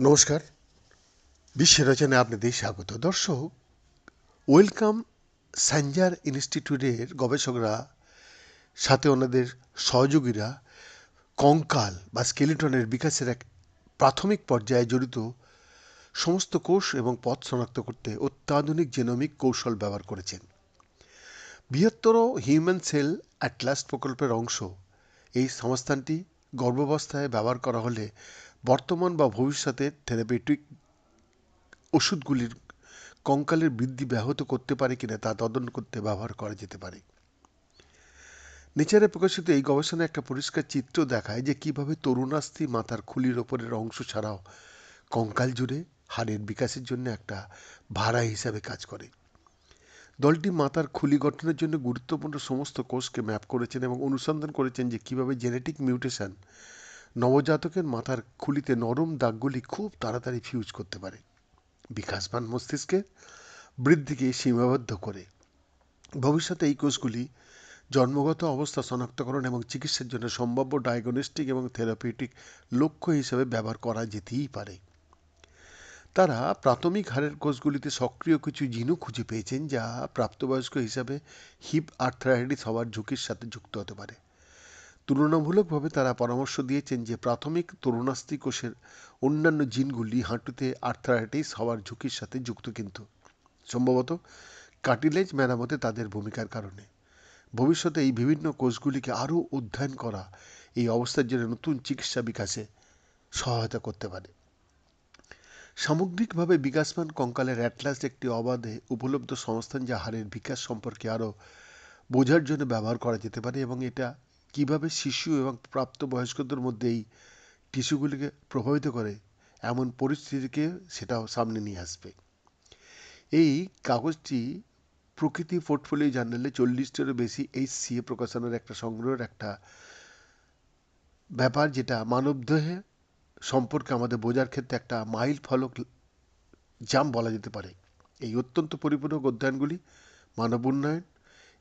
নমস্কার। বিশ্ব রচনায় আপনাদের স্বাগত। দর্শক, ওয়েলকাম স্যাঞ্জার ইনস্টিটিউটের গবেষকরা, সাথে ওনাদের সহযোগীরা কঙ্কাল বা স্কেলিটনের বিকাশের এক প্রাথমিক পর্যায়ে জড়িত সমস্ত কোষ এবং পথ শনাক্ত করতে অত্যাধুনিক জেনোমিক কৌশল ব্যবহার করেছেন। বৃহত্তর হিউম্যান সেল অ্যাটলাস প্রকল্পের অংশ। এই সংস্থানটি গর্ভাবস্থায় ব্যবহার করা হলে বর্তমান বা ভবিষ্যতে থেরাপিউটিক ওষুধগুলির কঙ্কালের বৃদ্ধি ব্যাহত করতে পারে কিনা তা তদন্ত করতে ব্যবহার করা যেতে পারে। নেচারে প্রকাশিত এই গবেষণায় একটা পরিষ্কার চিত্র দেখায় যে কীভাবে তরুণাস্থি মাথার খুলির ওপরের অংশ ছাড়াও কঙ্কাল জুড়ে হাড়ের বিকাশের জন্য একটা ভাড়া হিসাবে কাজ করে। দলটি মাতার খুলি গঠনের জন্য গুরুত্বপূর্ণ সমস্ত কোষকে ম্যাপ করেছেন এবং অনুসন্ধান করেছেন যে কীভাবে জেনেটিক মিউটেশন নবজাতকের মাথার খুলিতে নরম দাগগুলি খুব তাড়াতাড়ি ফিউজ করতে পারে। বিকাশমান মস্তিষ্কের বৃদ্ধিকে সীমাবদ্ধ করে। ভবিষ্যতে এই কোষগুলি জন্মগত অবস্থা শনাক্তকরণ এবং চিকিৎসার জন্য সম্ভাব্য ডায়াগনস্টিক এবং থেরাপিউটিক লক্ষ্য হিসেবে ব্যবহার করা যেতেই পারে। তারা প্রাথমিক হাড়ের কোষগুলিতে সক্রিয় কিছু জিনও খুঁজে পেয়েছেন যা প্রাপ্তবয়স্ক হিসাবে হিপ আর্থ্রাইটিস হওয়ার ঝুঁকির সাথে যুক্ত হতে পারে। তুলনামূলকভাবে তারা পরামর্শ দিয়েছেন যে প্রাথমিক তরুণাস্থি কোষের অন্যান্য জিনগুলি হাঁটুতে আর্থ্রাইটিস হওয়ার ঝুঁকির সাথে যুক্ত কিন্তু। সম্ভবত কার্টিলেজ মেরামতে তাদের ভূমিকার কারণে। ভবিষ্যতে এই বিভিন্ন কোষগুলিকে আরও অধ্যয়ন করা এই অবস্থার জন্য নতুন চিকিৎসা বিকাশে সহায়তা করতে পারে। সামগ্রিকভাবে বিকাশমান কঙ্কালের অ্যাটলাস একটি অবাধে উপলব্ধ সংস্থান যা হাড়ের বিকাশ সম্পর্কে আরও বোঝার জন্য ব্যবহার করা যেতে পারে এবং এটা কীভাবে শিশু এবং প্রাপ্তবয়স্কদের মধ্যে এই টিস্যুগুলিকে প্রভাবিত করে এমন পরিস্থিতিকে সেটাও সামনে নিয়ে আসবে। এই কাগজটি প্রকৃতি পোর্টফোলিও জার্নালে চল্লিশটিরও বেশি এই সিএ প্রকাশনের একটা সংগ্রহের একটা ব্যাপার যেটা মানবদেহে সম্পর্কে আমাদের বোঝার ক্ষেত্রে একটা মাইল ফলক জাম বলা যেতে পারে। এই অত্যন্ত পরিপূরক অধ্যয়নগুলি মানব উন্নয়ন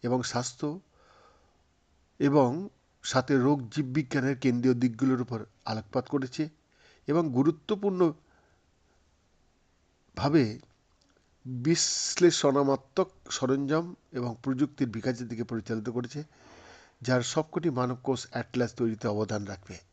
এবং স্বাস্থ্য এবং সাথে রোগ জীববিজ্ঞানের কেন্দ্রীয় দিকগুলোর উপর আলোকপাত করেছে এবং গুরুত্বপূর্ণ ভাবে বিশ্লেষণাত্মক সরঞ্জাম এবং প্রযুক্তির বিকাশের দিকে পরিচালিত করেছে, যার সবকটি মানব কোষ অ্যাটলাস তৈরিতে অবদান রাখবে।